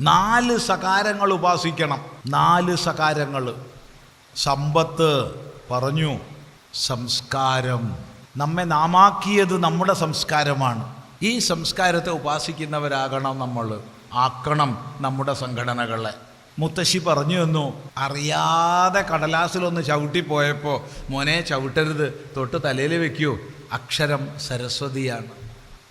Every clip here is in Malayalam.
നാല് സകാരങ്ങൾ ഉപാസിക്കണം. നാല് സകാരങ്ങൾ. സമ്പത്ത് പറഞ്ഞു സംസ്കാരം. നമ്മെ നാമാക്കിയത് നമ്മുടെ സംസ്കാരമാണ്. ഈ സംസ്കാരത്തെ ഉപാസിക്കുന്നവരാകണം നമ്മൾ. ആക്കണം നമ്മുടെ സംഘടനകളെ. മുത്തശ്ശി പറഞ്ഞു തന്നു അറിയാതെ കടലാസിലൊന്ന് ചവിട്ടിപ്പോയപ്പോൾ മോനെ ചവിട്ടരുത്. തൊട്ട് തലയിൽ വെക്കൂ. അക്ഷരം സരസ്വതിയാണ്.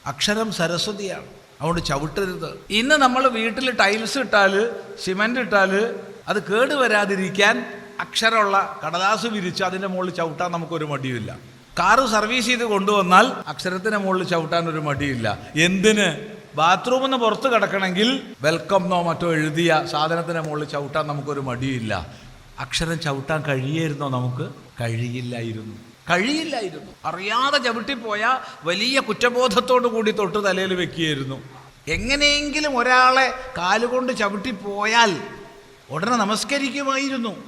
അക്ഷരം സരസ്വതിയാണ്. അതുകൊണ്ട് ചവിട്ടരുത്. ഇന്ന് നമ്മൾ വീട്ടിൽ ടൈൽസ് ഇട്ടാൽ സിമന്റ് ഇട്ടാൽ അത് കേടുവരാതിരിക്കാൻ അക്ഷരമുള്ള കടലാസ് വിരിച്ച് അതിന്റെ മുകളിൽ ചവിട്ടാൻ നമുക്കൊരു മടിയുമില്ല. കാറ് സർവീസ് ചെയ്ത് കൊണ്ടുവന്നാൽ അക്ഷരത്തിന് മുകളിൽ ചവിട്ടാൻ ഒരു മടിയില്ല. എന്തിന്? ബാത്റൂമിൽ നിന്ന് പുറത്ത് കിടക്കണമെങ്കിൽ വെൽക്കം നോ മറ്റോ എഴുതിയ സാധനത്തിന് മുകളിൽ ചവിട്ടാൻ നമുക്കൊരു മടിയില്ല. അക്ഷരം ചവിട്ടാൻ കഴിയായിരുന്നോ നമുക്ക്? കഴിയില്ലായിരുന്നു. കഴിയില്ലായിരുന്നു. അറിയാതെ ചവിട്ടിപ്പോയ വലിയ കുറ്റബോധത്തോടു കൂടി തൊട്ട് തലയിൽ വെക്കുകയായിരുന്നു. എങ്ങനെയെങ്കിലും ഒരാളെ കാലുകൊണ്ട് ചവിട്ടിപ്പോയാൽ ഉടനെ നമസ്കരിക്കുമായിരുന്നു.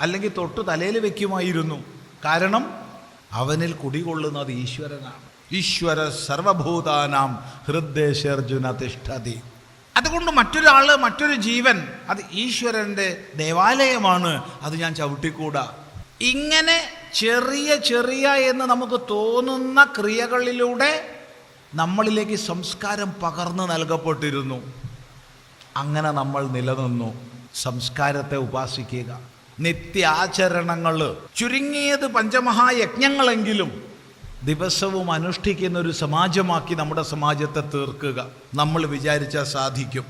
അല്ലെങ്കിൽ തൊട്ട് തലയിൽ വെക്കുമായിരുന്നു. കാരണം അവനിൽ കുടികൊള്ളുന്നത് ഈശ്വരനാണ്. ഈശ്വര സർവഭൂതാനാം ഹൃദ്ദേശർജുന തിഷ്ഠതി. അതുകൊണ്ട് മറ്റൊരാൾ മറ്റൊരു ജീവൻ അത് ഈശ്വരന്റെ ദേവാലയമാണ്. അത് ഞാൻ ചവിട്ടിക്കൂടാ. ഇങ്ങനെ ചെറിയ ചെറിയ എന്ന് നമുക്ക് തോന്നുന്ന ക്രിയകളിലൂടെ നമ്മളിലേക്ക് സംസ്കാരം പകർന്നു നൽകപ്പെട്ടിരുന്നു. അങ്ങനെ നമ്മൾ നിലനിന്നു. സംസ്കാരത്തെ ഉപാസിക്കുക. നിത്യാചരണങ്ങൾ. ചുരുങ്ങിയത് പഞ്ചമഹായജ്ഞങ്ങളെങ്കിലും ദിവസവും അനുഷ്ഠിക്കുന്ന ഒരു സമാജമാക്കി നമ്മുടെ സമാജത്തെ തീർക്കുക. നമ്മൾ വിചാരിച്ചാൽ സാധിക്കും.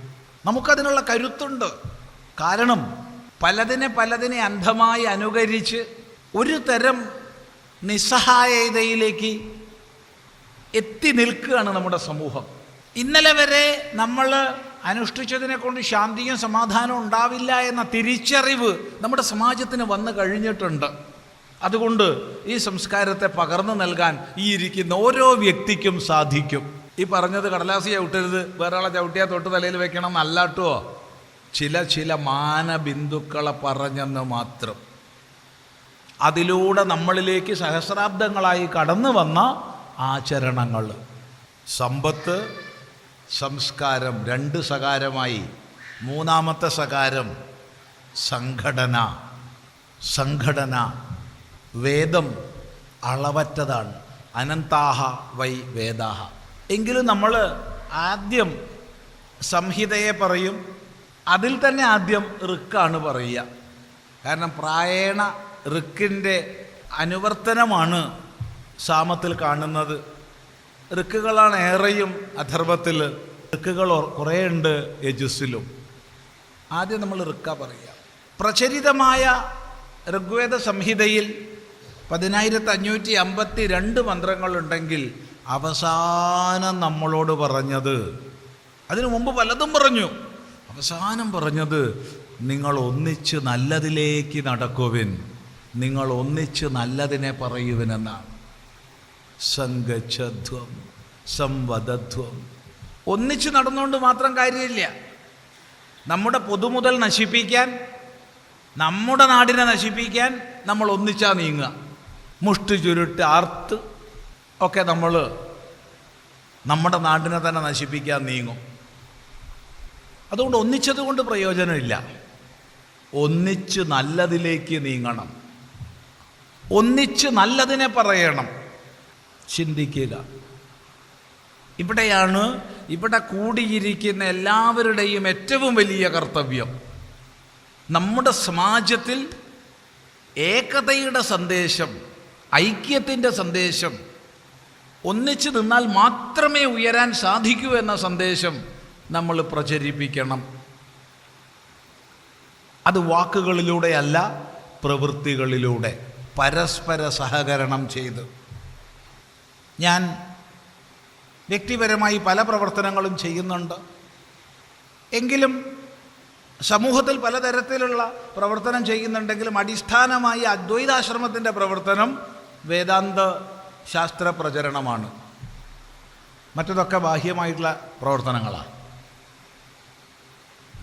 നമുക്കതിനുള്ള കരുത്തുണ്ട്. കാരണം പലതിനെ പലതിനെ അന്ധമായി അനുകരിച്ച് ഒരു തരം നിസ്സഹായതയിലേക്ക് എത്തി നിൽക്കുകയാണ് നമ്മുടെ സമൂഹം. ഇന്നലെ വരെ നമ്മൾ അനുഷ്ഠിച്ചതിനെ കൊണ്ട് ശാന്തിയും സമാധാനവും ഉണ്ടാവില്ല എന്ന തിരിച്ചറിവ് നമ്മുടെ സമാജത്തിന് വന്നു കഴിഞ്ഞിട്ടുണ്ട്. അതുകൊണ്ട് ഈ സംസ്കാരത്തെ പകർന്നു നൽകാൻ ഈ ഇരിക്കുന്ന ഓരോ വ്യക്തിക്കും സാധിക്കും. ഈ പറഞ്ഞത് കടലാസി ചവിട്ടരുത്. വേറെ ആളെ ചവിട്ടിയാൽ തൊട്ട് തലയിൽ വെക്കണം അല്ലാട്ടോ ചില ചില മാനബിന്ദുക്കളെ പറഞ്ഞെന്ന് മാത്രം. അതിലൂടെ നമ്മളിലേക്ക് സഹസ്രാബ്ദങ്ങളായി കടന്നു വന്ന ആചരണങ്ങൾ. സമ്പത്ത് സംസ്കാരം രണ്ട് സകാരമായി. മൂന്നാമത്തെ സകാരം സംഘടന. സംഘടന വേദം അളവറ്റതാണ്. അനന്താഹ വൈ വേദാഹ. എങ്കിലും നമ്മൾ ആദ്യം സംഹിതയെ പറയും അതിൽ തന്നെ ആദ്യം ഋക്കാണ് പറയുക. കാരണം പ്രായേണ ഋക്കിന്റെ അനുവർത്തനമാണ് സാമത്തിൽ കാണുന്നത്. ഋക്കുകളാണ് ഏറെയും അഥർവത്തിൽ ഋക്കുകൾ കുറേ ഉണ്ട് യജുസിലും ആദ്യം നമ്മൾ ഋക്ക പറയുക. പ്രചരിതമായ ഋഗ്വേദ സംഹിതയിൽ പതിനായിരത്തി അഞ്ഞൂറ്റി അമ്പത്തി രണ്ട് മന്ത്രങ്ങളുണ്ടെങ്കിൽ അവസാനം നമ്മളോട് പറഞ്ഞത് അതിനു മുമ്പ് പലതും പറഞ്ഞു. അവസാനം പറഞ്ഞത് നിങ്ങൾ ഒന്നിച്ച് നല്ലതിലേക്ക് നടക്കുവിൻ. നിങ്ങൾ ഒന്നിച്ച് നല്ലതിനെ പറയുവിനെന്നാണ്. സംഗച്ഛധ്വം സംവദധ്വം. ഒന്നിച്ച് നടന്നുകൊണ്ട് മാത്രം കാര്യമില്ല. നമ്മുടെ പൊതുമുതൽ നശിപ്പിക്കാൻ നമ്മുടെ നാടിനെ നശിപ്പിക്കാൻ നമ്മൾ ഒന്നിച്ചാ നീങ്ങുക. മുഷ്ടി ചുരുട്ട് ആർത്ത് ഒക്കെ നമ്മൾ നമ്മുടെ നാടിനെ തന്നെ നശിപ്പിക്കാൻ നീങ്ങും. അതുകൊണ്ട് ഒന്നിച്ചത് കൊണ്ട് പ്രയോജനമില്ല. ഒന്നിച്ച് നല്ലതിലേക്ക് നീങ്ങണം. ഒന്നിച്ച് നല്ലതിനെ പറയണം. ചിന്തിക്കുക. ഇവിടെയാണ് ഇവിടെ കൂടിയിരിക്കുന്ന എല്ലാവരുടെയും ഏറ്റവും വലിയ കർത്തവ്യം. നമ്മുടെ സമാജത്തിൽ ഏകതയുടെ സന്ദേശം ഐക്യത്തിന്റെ സന്ദേശം ഒന്നിച്ചു നിന്നാൽ മാത്രമേ ഉയരാൻ സാധിക്കൂ എന്ന സന്ദേശം നമ്മൾ പ്രചരിപ്പിക്കണം. അത് വാക്കുകളിലൂടെയല്ല പ്രവൃത്തികളിലൂടെ. പരസ്പര സഹകരണം ചെയ്ത്. ഞാൻ വ്യക്തിപരമായി പല പ്രവർത്തനങ്ങളും ചെയ്യുന്നുണ്ട്. എങ്കിലും സമൂഹത്തിൽ പലതരത്തിലുള്ള പ്രവർത്തനം ചെയ്യുന്നുണ്ടെങ്കിലും അടിസ്ഥാനമായി അദ്വൈതാശ്രമത്തിന്റെ പ്രവർത്തനം വേദാന്ത ശാസ്ത്ര പ്രചരണമാണ്. മറ്റതൊക്കെ ബാഹ്യമായിട്ടുള്ള പ്രവർത്തനങ്ങളാണ്.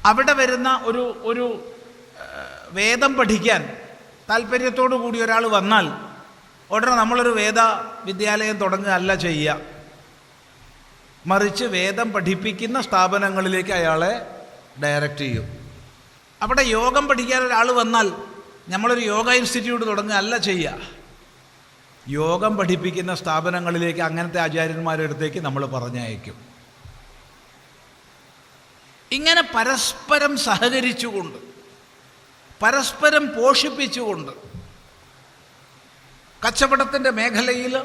അവിടെ വരുന്ന ഒരു ഒരു വേദം പഠിക്കാൻ താല്പര്യത്തോടു കൂടി ഒരാൾ വന്നാൽ ഉടനെ നമ്മളൊരു വേദ വിദ്യാലയം തുടങ്ങുകയല്ല ചെയ്യുക. മറിച്ച് വേദം പഠിപ്പിക്കുന്ന സ്ഥാപനങ്ങളിലേക്ക് അയാളെ ഡയറക്റ്റ് ചെയ്യും. അവിടെ യോഗം പഠിക്കാൻ ഒരാൾ വന്നാൽ നമ്മളൊരു യോഗ ഇൻസ്റ്റിറ്റ്യൂട്ട് തുടങ്ങുക അല്ല ചെയ്യുക. യോഗം പഠിപ്പിക്കുന്ന സ്ഥാപനങ്ങളിലേക്ക് അങ്ങനത്തെ ആചാര്യന്മാരുടെ അടുത്തേക്ക് നമ്മൾ പറഞ്ഞയക്കും. ഇങ്ങനെ പരസ്പരം സഹകരിച്ചുകൊണ്ട് പരസ്പരം പോഷിപ്പിച്ചുകൊണ്ട് കച്ചവടത്തിന്റെ മേഖലയിൽ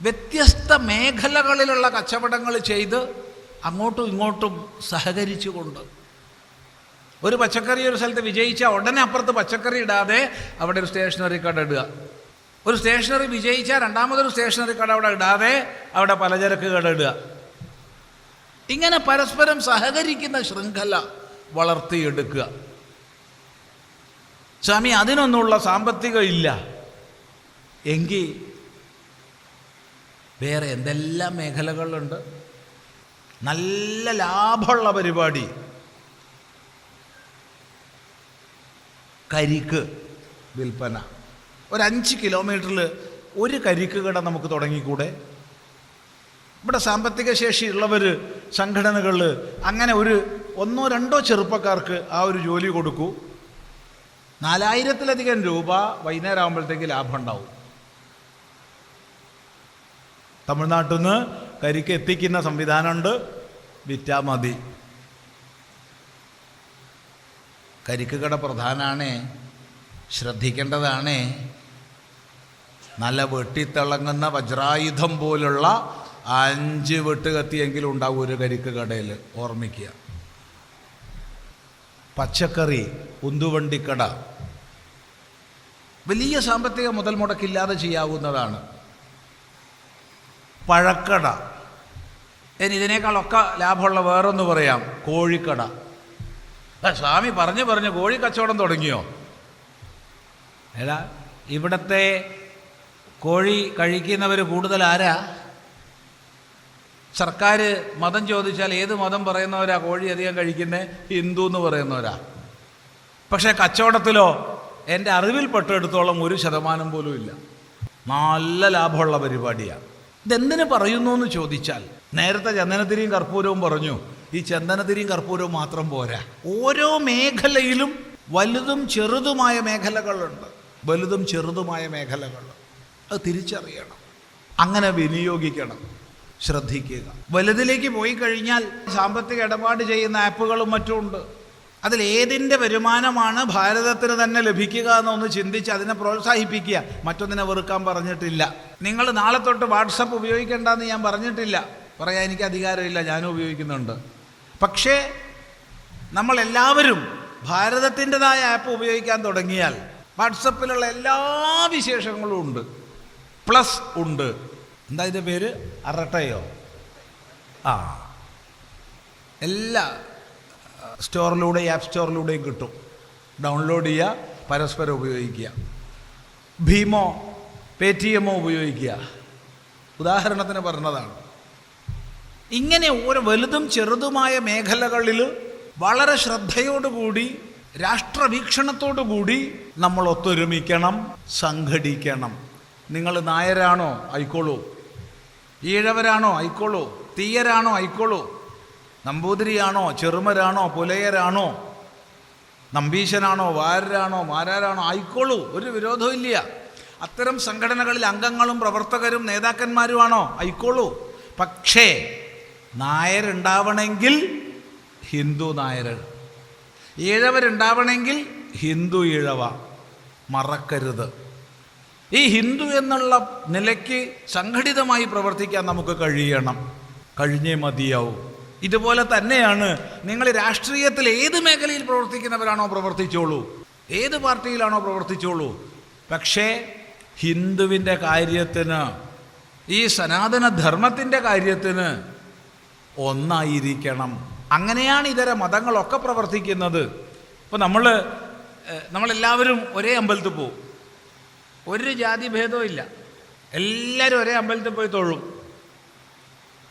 വ്യത്യസ്ത മേഖലകളിലുള്ള കച്ചവടങ്ങൾ ചെയ്ത് അങ്ങോട്ടും ഇങ്ങോട്ടും സഹകരിച്ചുകൊണ്ട്. ഒരു പച്ചക്കറി ഒരു സ്ഥലത്ത് വിജയിച്ചാൽ ഉടനെ അപ്പുറത്ത് പച്ചക്കറി ഇടാതെ അവിടെ ഒരു സ്റ്റേഷനറി കട ഇടുക. ഒരു സ്റ്റേഷനറി വിജയിച്ചാൽ രണ്ടാമതൊരു സ്റ്റേഷനറി കട അവിടെ ഇടാതെ അവിടെ പലചരക്ക് കട ഇടുക. ഇങ്ങനെ പരസ്പരം സഹകരിക്കുന്ന ശൃംഖല വളർത്തിയെടുക്കുക. സ്വാമി അതിനൊന്നുള്ള സാമ്പത്തികം ഇല്ല. എങ്കിൽ വേറെ എന്തെല്ലാം മേഖലകളുണ്ട് നല്ല ലാഭമുള്ള പരിപാടി. കരിക്ക് വിൽപ്പന. ഒരു കിലോമീറ്ററിൽ ഒരു കരിക്ക് കട നമുക്ക് തുടങ്ങിക്കൂടെ? ഇവിടെ സാമ്പത്തിക ശേഷി ഉള്ളവർ സംഘടനകളിൽ അങ്ങനെ ഒരു ഒന്നോ രണ്ടോ ചെറുപ്പക്കാർക്ക് ആ ഒരു ജോലി കൊടുക്കൂ. നാലായിരത്തിലധികം രൂപ വൈകുന്നേരം ആകുമ്പോഴത്തേക്ക് ലാഭം ഉണ്ടാവും തമിഴ്നാട്ടിൽ നിന്ന് കരിക്ക് എത്തിക്കുന്ന സംവിധാനമുണ്ട് വിറ്റാ മതി. കരിക്ക് കട പ്രധാനാണേ ശ്രദ്ധിക്കേണ്ടതാണേ. നല്ല വെട്ടിത്തിളങ്ങുന്ന വജ്രായുധം പോലുള്ള അഞ്ച് വെട്ടുകത്തിയെങ്കിലും ഉണ്ടാവും ഒരു കരിക്ക് കടയിൽ ഓർമ്മിക്കുക. പച്ചക്കറി ഉന്തുവണ്ടിക്കട. വലിയ സാമ്പത്തിക മുതൽ മുടക്കില്ലാതെ ചെയ്യാവുന്നതാണ്. പഴക്കട. ഇനി ഇതിനേക്കാളൊക്കെ ലാഭമുള്ള വേറൊന്ന് പറയാം. കോഴിക്കട. സ്വാമി പറഞ്ഞു പറഞ്ഞു കോഴി കച്ചവടം തുടങ്ങിയോ? എടാ ഇവിടത്തെ കോഴി കഴിക്കുന്നവർ കൂടുതൽ ആരാ സർക്കാർ മതം ചോദിച്ചാൽ ഏത് മതം പറയുന്നവരാ? കോഴി അധികം കഴിക്കുന്നത് ഹിന്ദു എന്ന് പറയുന്നവരാ. പക്ഷേ കച്ചവടത്തിലോ എന്റെ അറിവിൽ പെട്ടെടുത്തോളം ഒരു ശതമാനം പോലും ഇല്ല. നല്ല ലാഭമുള്ള പരിപാടിയാണ് ഇതെന്തിനു പറയുന്നു എന്ന് ചോദിച്ചാൽ നേരത്തെ ചന്ദനത്തിരിയും കർപ്പൂരവും പറഞ്ഞു ഈ ചന്ദനത്തിരിയും കർപ്പൂരവും മാത്രം പോരാ. ഓരോ മേഖലയിലും വലുതും ചെറുതുമായ മേഖലകളുണ്ട്. വലുതും ചെറുതുമായ മേഖലകൾ അത് തിരിച്ചറിയണം. അങ്ങനെ വിനിയോഗിക്കണം. ശ്രദ്ധിക്കുക. വലുതിലേക്ക് പോയി കഴിഞ്ഞാൽ സാമ്പത്തിക ഇടപാട് ചെയ്യുന്ന ആപ്പുകളും മറ്റും ഉണ്ട്. അതിൽ ഏതിന്റെ വരുമാനമാണ് ഭാരതത്തിന് തന്നെ ലഭിക്കുക എന്നൊന്ന് ചിന്തിച്ച് അതിനെ പ്രോത്സാഹിപ്പിക്കുക. മറ്റൊന്നിനെ വെറുക്കാൻ പറഞ്ഞിട്ടില്ല. നിങ്ങൾ നാളെ തൊട്ട് വാട്സപ്പ് ഉപയോഗിക്കേണ്ടെന്ന് ഞാൻ പറഞ്ഞിട്ടില്ല. പറയാൻ എനിക്ക് അധികാരമില്ല ഞാനും ഉപയോഗിക്കുന്നുണ്ട്. പക്ഷേ നമ്മളെല്ലാവരും ഭാരതത്തിന്റെതായ ആപ്പ് ഉപയോഗിക്കാൻ തുടങ്ങിയാൽ വാട്സപ്പിലുള്ള എല്ലാ വിശേഷങ്ങളും ഉണ്ട്. പ്ലസ് ഉണ്ട്. എന്താ ഇതിന്റെ പേര്? അറട്ടയോ? ആ. എല്ലാ സ്റ്റോറിലൂടെയും ആപ്പ് സ്റ്റോറിലൂടെയും കിട്ടും. ഡൗൺലോഡ് ചെയ്യുക പരസ്പരം ഉപയോഗിക്കുക. ഭീമോ പേ ടി എമ്മോ ഉപയോഗിക്കുക. ഉദാഹരണത്തിന് പറഞ്ഞതാണ്. ഇങ്ങനെ ഓരോ വലുതും ചെറുതുമായ മേഖലകളിൽ വളരെ ശ്രദ്ധയോടുകൂടി രാഷ്ട്രവീക്ഷണത്തോടുകൂടി നമ്മൾ ഒത്തൊരുമിക്കണം സംഘടിക്കണം. നിങ്ങൾ നായരാണോ? ആയിക്കോളൂ. ഈഴവരാണോ? ആയിക്കോളൂ. തീയരാണോ? ആയിക്കോളൂ. നമ്പൂതിരിയാണോ? ചെറുമരാണോ? പുലയരാണോ? നമ്പീശനാണോ? വാരരാണോ? മാരാരാണോ? ആയിക്കോളൂ. ഒരു വിരോധവും ഇല്ല. അത്തരം സംഘടനകളിൽ അംഗങ്ങളും പ്രവർത്തകരും നേതാക്കന്മാരുമാണോ? ആയിക്കോളൂ. പക്ഷേ നായരുണ്ടാവണമെങ്കിൽ ഹിന്ദു നായർ ഈഴവരുണ്ടാവണമെങ്കിൽ ഹിന്ദു ഈഴവ. മറക്കരുത്. ഈ ഹിന്ദു എന്നുള്ള നിലയ്ക്ക് സംഘടിതമായി പ്രവർത്തിക്കാൻ നമുക്ക് കഴിയണം. കഴിഞ്ഞേ മതിയാവും. ഇതുപോലെ തന്നെയാണ് നിങ്ങൾ രാഷ്ട്രീയത്തിൽ ഏത് മേഖലയിൽ പ്രവർത്തിക്കുന്നവരാണോ പ്രവർത്തിച്ചോളൂ. ഏത് പാർട്ടിയിലാണോ പ്രവർത്തിച്ചോളൂ. പക്ഷേ ഹിന്ദുവിന്റെ കാര്യത്തിന് ഈ സനാതന ധർമ്മത്തിന്റെ കാര്യത്തിന് ഒന്നായിരിക്കണം. അങ്ങനെയാണ് ഇതര മതങ്ങളൊക്കെ പ്രവർത്തിക്കുന്നത്. ഇപ്പോൾ നമ്മൾ നമ്മളെല്ലാവരും ഒരേ അമ്പലത്തിൽ പോവും. ഒരു ജാതി ഭേദവും ഇല്ല. എല്ലാവരും ഒരേ അമ്പലത്തിൽ പോയി തൊഴും.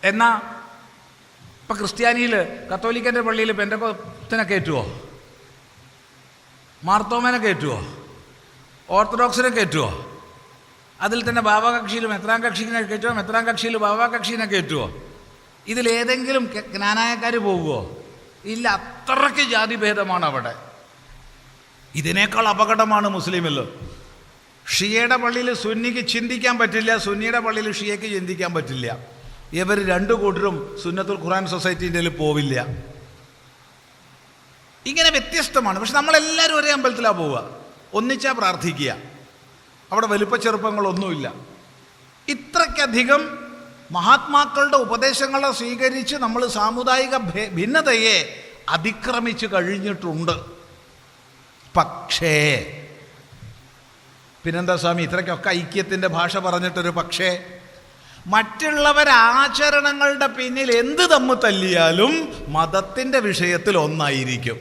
എന്നാ ഇപ്പം ക്രിസ്ത്യാനിയിൽ കത്തോലിക്കന്റെ പള്ളിയിൽ പെന്തക്കോത്തിനെ കയറ്റുമോ മാർത്തോമനെ കയറ്റുമോ ഓർത്തഡോക്സിനെ കയറ്റുമോ അതിൽ തന്നെ ഭാവകക്ഷിയിലും എത്രാം കക്ഷിനെ കയറ്റുമോ എത്രാം കക്ഷിയിൽ ഭാവകക്ഷിനെ കയറ്റുമോ ഇതിലേതെങ്കിലും ജ്ഞാനായക്കാർ പോകുമോ ഇല്ല അത്രയ്ക്ക് ജാതിഭേദമാണ് അവിടെ. ഇതിനേക്കാൾ അപകടമാണ് മുസ്ലിമിൽ ഷിയയുടെ പള്ളിയിൽ സുന്നിക്ക് ചിന്തിക്കാൻ പറ്റില്ല സുന്നിയുടെ പള്ളിയിൽ ഷിയയ്ക്ക് ചിന്തിക്കാൻ പറ്റില്ല. ഇവർ രണ്ടു കൂട്ടരും സുന്നത്തുൽ ഖുറാൻ സൊസൈറ്റീന്റെ പോവില്ല. ഇങ്ങനെ വ്യത്യസ്തമാണ്. പക്ഷെ നമ്മളെല്ലാവരും ഒരേ അമ്പലത്തിലാണ് പോവുക. ഒന്നിച്ചാ പ്രാർത്ഥിക്കുക. അവിടെ വലുപ്പ ചെറുപ്പങ്ങളൊന്നുമില്ല. ഇത്രയ്ക്കധികം മഹാത്മാക്കളുടെ ഉപദേശങ്ങളെ സ്വീകരിച്ച് നമ്മൾ സാമുദായിക ഭിന്നതയെ അതിക്രമിച്ചു കഴിഞ്ഞിട്ടുണ്ട്. പക്ഷേ പിന്നെന്താ സ്വാമി ഇത്രയ്ക്കൊക്കെ ഐക്യത്തിന്റെ ഭാഷ പറഞ്ഞിട്ടൊരു പക്ഷേ മറ്റുള്ളവരാചരണങ്ങളുടെ പിന്നിൽ എന്ത് തമ്മ് തല്ലിയാലും മതത്തിന്റെ വിഷയത്തിൽ ഒന്നായിരിക്കും.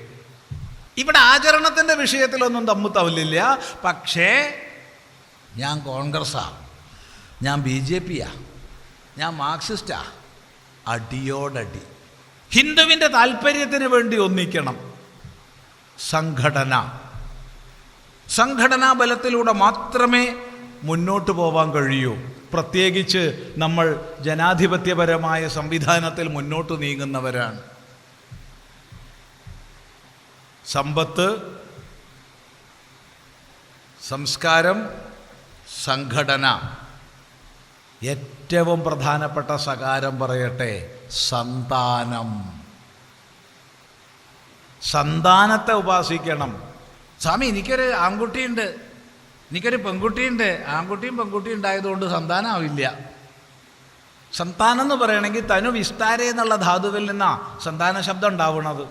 ഇവിടെ ആചരണത്തിന്റെ വിഷയത്തിലൊന്നും തമ്മ് തല്ലില്ല. പക്ഷേ ഞാൻ കോൺഗ്രസ്സാ ഞാൻ ബി ജെ പിയാ ഞാൻ മാർക്സിസ്റ്റാ അടിയോടടി. ഹിന്ദുവിന്റെ താല്പര്യത്തിന് വേണ്ടി ഒന്നിക്കണം. സംഘടന. സംഘടനാ ബലത്തിലൂടെ മാത്രമേ മുന്നോട്ട് പോവാൻ കഴിയൂ. പ്രത്യേകിച്ച് നമ്മൾ ജനാധിപത്യപരമായ സംവിധാനത്തിൽ മുന്നോട്ട് നീങ്ങുന്നവരാണ്. സമ്പത്ത് സംസ്കാരം സംഘടന. ഏറ്റവും പ്രധാനപ്പെട്ട സകാരം പറയട്ടെ സന്താനം. സന്താനത്തെ ഉപാസിക്കണം. സ്വാമി എനിക്കൊരു ആൺകുട്ടിയുണ്ട്. എനിക്കൊരു പെൺകുട്ടിയുണ്ട്. ആൺകുട്ടിയും പെൺകുട്ടിയും ഉണ്ടായതുകൊണ്ട് സന്താനമാവില്ല സന്താനം എന്ന് പറയണമെങ്കിൽ തനു വിസ്താര എന്നുള്ള ധാതുവിൽ നിന്നാ സന്താന ശബ്ദം ഉണ്ടാവുന്നത്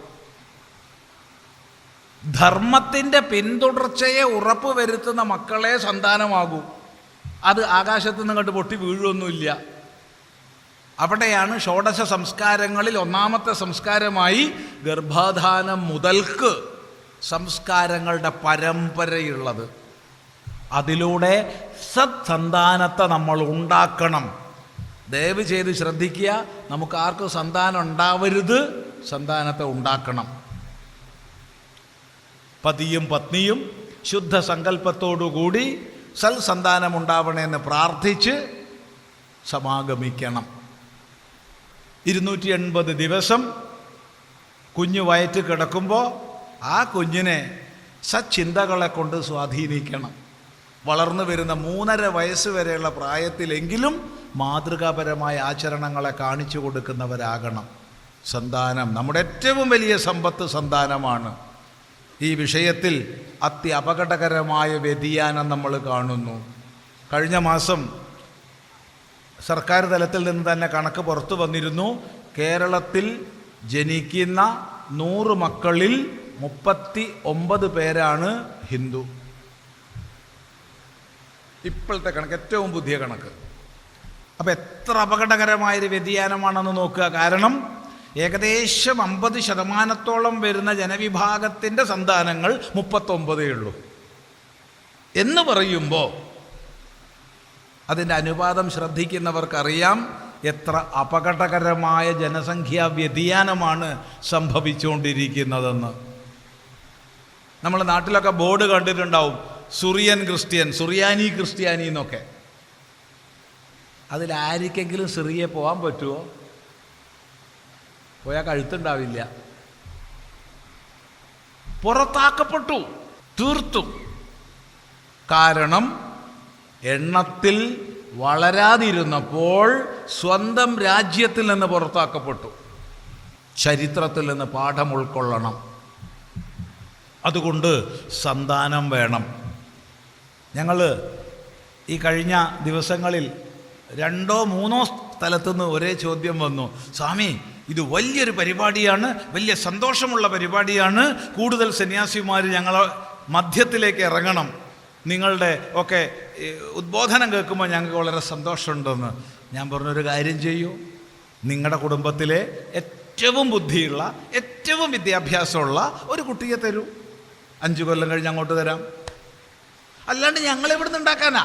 ധർമ്മത്തിന്റെ പിന്തുടർച്ചയെ ഉറപ്പ് വരുത്തുന്ന മക്കളെ സന്താനമാകൂ. അത് ആകാശത്ത് നിന്ന് കണ്ട് പൊട്ടി വീഴുമൊന്നുമില്ല അവിടെയാണ് ഷോഡശ സംസ്കാരങ്ങളിൽ ഒന്നാമത്തെ സംസ്കാരമായി ഗർഭാധാനം മുതൽക്ക് സംസ്കാരങ്ങളുടെ പരമ്പരയുള്ളത്. അതിലൂടെ സത്സന്താനത്തെ നമ്മൾ ഉണ്ടാക്കണം. ദയവ് ചെയ്ത് ശ്രദ്ധിക്കുക നമുക്ക് ആർക്കും സന്താനം ഉണ്ടാവരുത് സന്താനത്തെ ഉണ്ടാക്കണം. പതിയും പത്നിയും ശുദ്ധ സങ്കല്പത്തോടുകൂടി സൽസന്താനം ഉണ്ടാവണമെന്ന് പ്രാർത്ഥിച്ച് സമാഗമിക്കണം. ഇരുന്നൂറ്റി എൺപത് ദിവസം കുഞ്ഞു വയറ്റ് കിടക്കുമ്പോൾ ആ കുഞ്ഞിനെ സച്ചിന്തകളെ കൊണ്ട് സ്വാധീനിക്കണം. വളർന്നു വരുന്ന മൂന്നര വയസ്സ് വരെയുള്ള പ്രായത്തിലെങ്കിലും മാതൃകാപരമായ ആചരണങ്ങളെ കാണിച്ചു കൊടുക്കുന്നവരാകണം. സന്താനം നമ്മുടെ ഏറ്റവും വലിയ സമ്പത്ത് സന്താനമാണ്. ഈ വിഷയത്തിൽ അത്യപകടകരമായ വ്യതിയാനം നമ്മൾ കാണുന്നു. കഴിഞ്ഞ മാസം സർക്കാർ തലത്തിൽ നിന്ന് തന്നെ കണക്ക് പുറത്തു വന്നിരുന്നു. കേരളത്തിൽ ജനിക്കുന്ന നൂറ് മക്കളിൽ മുപ്പത്തി ഒമ്പത് പേരാണ് ഹിന്ദു. ഇപ്പോഴത്തെ കണക്ക് ഏറ്റവും പുതിയ കണക്ക്. അപ്പം എത്ര അപകടകരമായൊരു വ്യതിയാനമാണെന്ന് നോക്കുക. കാരണം ഏകദേശം അമ്പത് ശതമാനത്തോളം വരുന്ന ജനവിഭാഗത്തിന്റെ സന്താനങ്ങൾ മുപ്പത്തൊമ്പതേ ഉള്ളൂ. എന്ന് പറയുമ്പോൾ അതിന്റെ അനുപാതം ശ്രദ്ധിക്കുന്നവർക്കറിയാം എത്ര അപകടകരമായ ജനസംഖ്യാ വ്യതിയാനമാണ് സംഭവിച്ചുകൊണ്ടിരിക്കുന്നതെന്ന്. നമ്മൾ നാട്ടിലൊക്കെ ബോർഡ് കണ്ടിട്ടുണ്ടാവും. സുറിയൻ ക്രിസ്ത്യൻ സുറിയാനി ക്രിസ്ത്യാനി എന്നൊക്കെ. അതിലാരിക്കെങ്കിലും സിറിയെ പോകാൻ പറ്റുമോ പോയാൽ കഴുത്തുണ്ടാവില്ല. പുറത്താക്കപ്പെട്ടു. തീർത്തു. കാരണം എണ്ണത്തിൽ വളരാതിരുന്നപ്പോൾ സ്വന്തം രാജ്യത്തിൽ നിന്ന് പുറത്താക്കപ്പെട്ടു. ചരിത്രത്തിൽ നിന്ന് പാഠം ഉൾക്കൊള്ളണം. അതുകൊണ്ട് സന്താനം വേണം. ഞങ്ങൾ ഈ കഴിഞ്ഞ ദിവസങ്ങളിൽ രണ്ടോ മൂന്നോ സ്ഥലത്തുനിന്ന് ഒരേ ചോദ്യം വന്നു. സ്വാമി ഇത് വലിയൊരു പരിപാടിയാണ് വലിയ സന്തോഷമുള്ള പരിപാടിയാണ്. കൂടുതൽ സന്യാസിമാർ ഞങ്ങളെ മധ്യത്തിലേക്ക് ഇറങ്ങണം. നിങ്ങളുടെ ഒക്കെ ഉദ്ബോധനം കേൾക്കുമ്പോൾ ഞങ്ങൾക്ക് വളരെ സന്തോഷമുണ്ടെന്ന്. ഞാൻ പറഞ്ഞൊരു കാര്യം ചെയ്യൂ. നിങ്ങളുടെ കുടുംബത്തിലെ ഏറ്റവും ബുദ്ധിയുള്ള ഏറ്റവും വിദ്യാഭ്യാസമുള്ള ഒരു കുട്ടിയെ തരൂ. അഞ്ച് കൊല്ലം കഴിഞ്ഞ് അങ്ങോട്ട് തരാം. അല്ലാണ്ട് ഞങ്ങൾ ഇവിടുന്ന് ഉണ്ടാക്കാനാ.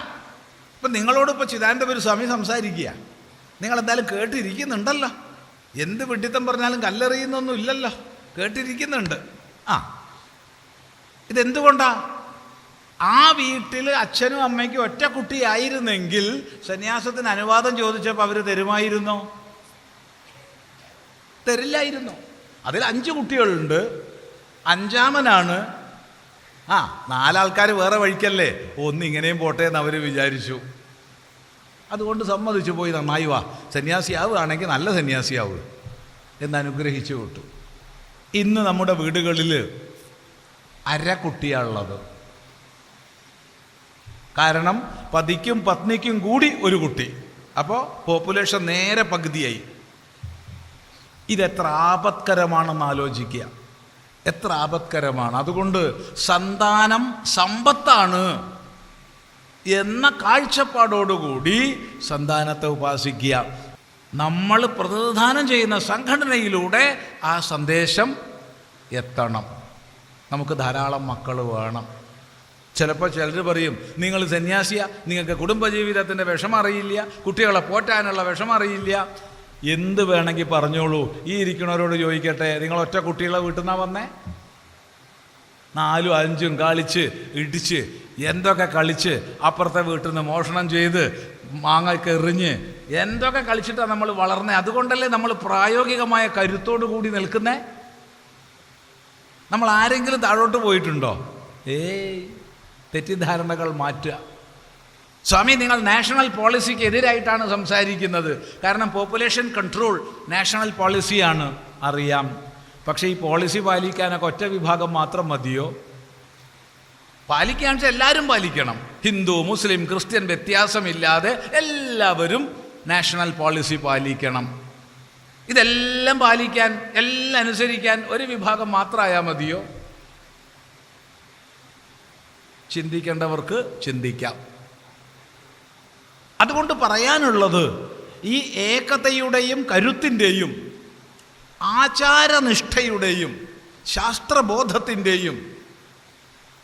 ഇപ്പം നിങ്ങളോട് ഇപ്പോൾ ചിദാനന്ദപുരി സ്വാമി സംസാരിക്കുക. നിങ്ങളെന്തായാലും കേട്ടിരിക്കുന്നുണ്ടല്ലോ. എന്ത് വിഡിത്തം പറഞ്ഞാലും കല്ലെറിയുന്നൊന്നും ഇല്ലല്ലോ. കേട്ടിരിക്കുന്നുണ്ട്. ആ. ഇതെന്തുകൊണ്ടാ? ആ വീട്ടിൽ അച്ഛനും അമ്മയ്ക്കും ഒറ്റ കുട്ടിയായിരുന്നെങ്കിൽ സന്യാസത്തിന് അനുവാദം ചോദിച്ചപ്പോൾ അവർ തരുമായിരുന്നോ? തരില്ലായിരുന്നു? അതിൽ അഞ്ച് കുട്ടികളുണ്ട്. അഞ്ചാമനാണ് ആ നാലാൾക്കാർ വേറെ വഴിക്കല്ലേ? ഒന്നിങ്ങനെയും പോട്ടെ എന്ന് അവർ വിചാരിച്ചു. അതുകൊണ്ട് സമ്മതിച്ചു പോയി നന്നായി വാ. സന്യാസിയാവുകയാണെങ്കിൽ നല്ല സന്യാസിയാവുക എന്ന് അനുഗ്രഹിച്ചു വിട്ടു. ഇന്ന് നമ്മുടെ വീടുകളിൽ അരക്കുട്ടിയാണുള്ളത്. കാരണം പതിക്കും പത്നിക്കും കൂടി ഒരു കുട്ടി. അപ്പോൾ പോപ്പുലേഷൻ നേരെ പകുതിയായി. ഇതെത്ര ആപത്കരമാണെന്ന് ആലോചിക്കുക. എത്ര ആപത്കരമാണ്. അതുകൊണ്ട് സന്താനം സമ്പത്താണ് എന്ന കാഴ്ചപ്പാടോടുകൂടി സന്താനത്തെ ഉപാസിക്കുക. നമ്മൾ പ്രതിനിധാനം ചെയ്യുന്ന സംഘടനയിലൂടെ ആ സന്ദേശം എത്തണം. നമുക്ക് ധാരാളം മക്കൾ വേണം. ചിലപ്പോൾ ചിലർ പറയും നിങ്ങൾ സന്യാസിയ നിങ്ങൾക്ക് കുടുംബജീവിതത്തിന്റെ വിഷമം അറിയില്ല കുട്ടികളെ പോറ്റാനുള്ള വിഷമം അറിയില്ല എന്ത് വേണമെങ്കിൽ പറഞ്ഞോളൂ. ഈ ഇരിക്കുന്നവരോട് ചോദിക്കട്ടെ. നിങ്ങൾ ഒറ്റ കുട്ടികളെ വീട്ടിൽ നിന്നാണ് വന്നേ? നാലും അഞ്ചും കളിച്ച് ഇടിച്ച് എന്തൊക്കെ കളിച്ച് അപ്പുറത്തെ വീട്ടിൽ നിന്ന് മോഷണം ചെയ്ത് മാങ്ങ എറിഞ്ഞ് എന്തൊക്കെ കളിച്ചിട്ടാണ് നമ്മൾ വളർന്നേ? അതുകൊണ്ടല്ലേ നമ്മൾ പ്രായോഗികമായ കരുത്തോടു കൂടി നിൽക്കുന്നേ? നമ്മൾ ആരെങ്കിലും താഴോട്ട് പോയിട്ടുണ്ടോ? ഏയ് തെറ്റിദ്ധാരണകൾ മാറ്റുക. സ്വാമി നിങ്ങൾ നാഷണൽ പോളിസിക്ക് എതിരായിട്ടാണ് സംസാരിക്കുന്നത്. കാരണം പോപ്പുലേഷൻ കൺട്രോൾ നാഷണൽ പോളിസിയാണ് അറിയാം. പക്ഷേ ഈ പോളിസി പാലിക്കാനൊക്കെ ഒറ്റ വിഭാഗം മാത്രം മതിയോ? പാലിക്കുകയാണെന്ന് വെച്ചാൽ എല്ലാവരും പാലിക്കണം. ഹിന്ദു മുസ്ലിം ക്രിസ്ത്യൻ വ്യത്യാസമില്ലാതെ എല്ലാവരും നാഷണൽ പോളിസി പാലിക്കണം. ഇതെല്ലാം പാലിക്കാൻ എല്ലാം അനുസരിക്കാൻ ഒരു വിഭാഗം മാത്രമായാൽ മതിയോ? ചിന്തിക്കേണ്ടവർക്ക് ചിന്തിക്കാം. അതുകൊണ്ട് പറയാനുള്ളത് ഈ ഏകതയുടെയും കരുത്തിന്റെയും ആചാരനിഷ്ഠയുടെയും ശാസ്ത്രബോധത്തിന്റെയും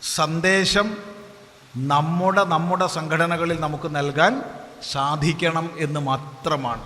സന്ദേശം നമ്മുടെ നമ്മുടെ സംഘടനകളിൽ നമുക്ക് നൽകാൻ സാധിക്കണം എന്ന് മാത്രമാണ്.